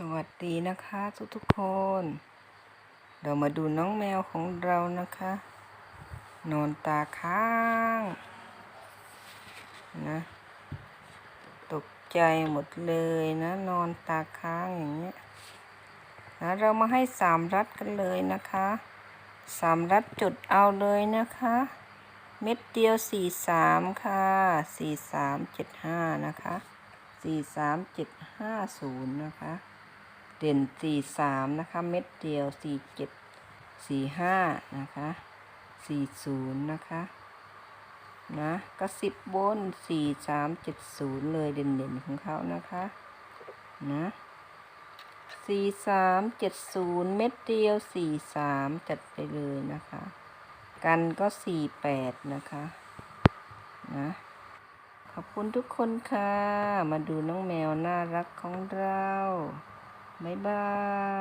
สวัสดีนะคะทุกทุกคน เรามาดูน้องแมวของเรานะคะ นอนตาค้างนะ ตกใจหมดเลยนะ นอนตาค้างอย่างเงี้ยนะเรามาให้สามรัดกันเลยนะคะสามรัดจุดเอาเลยนะคะ เม็ดเดียวสี่สามค่ะสี่สามเจ็ดห้านะคะสี่สามเจ็ดห้าศูนย์นะคะ เด่นสี่สามนะคะ เม็ดเดียวสี่เจ็ดสี่ห้านะคะสี่ศูนย์นะคะนะกระสิบบนสี่สามเจ็ดศูนย์เลยเด่นๆของเขานะคะนะสี่สามเจ็ดศูนย์เม็ดเดียวสี่สามจัดไปเลยนะคะ กันก็สี่แปดนะคะนะขอบคุณทุกคนค่ะ มาดูน้องแมวน่ารักของเรา Bye-bye.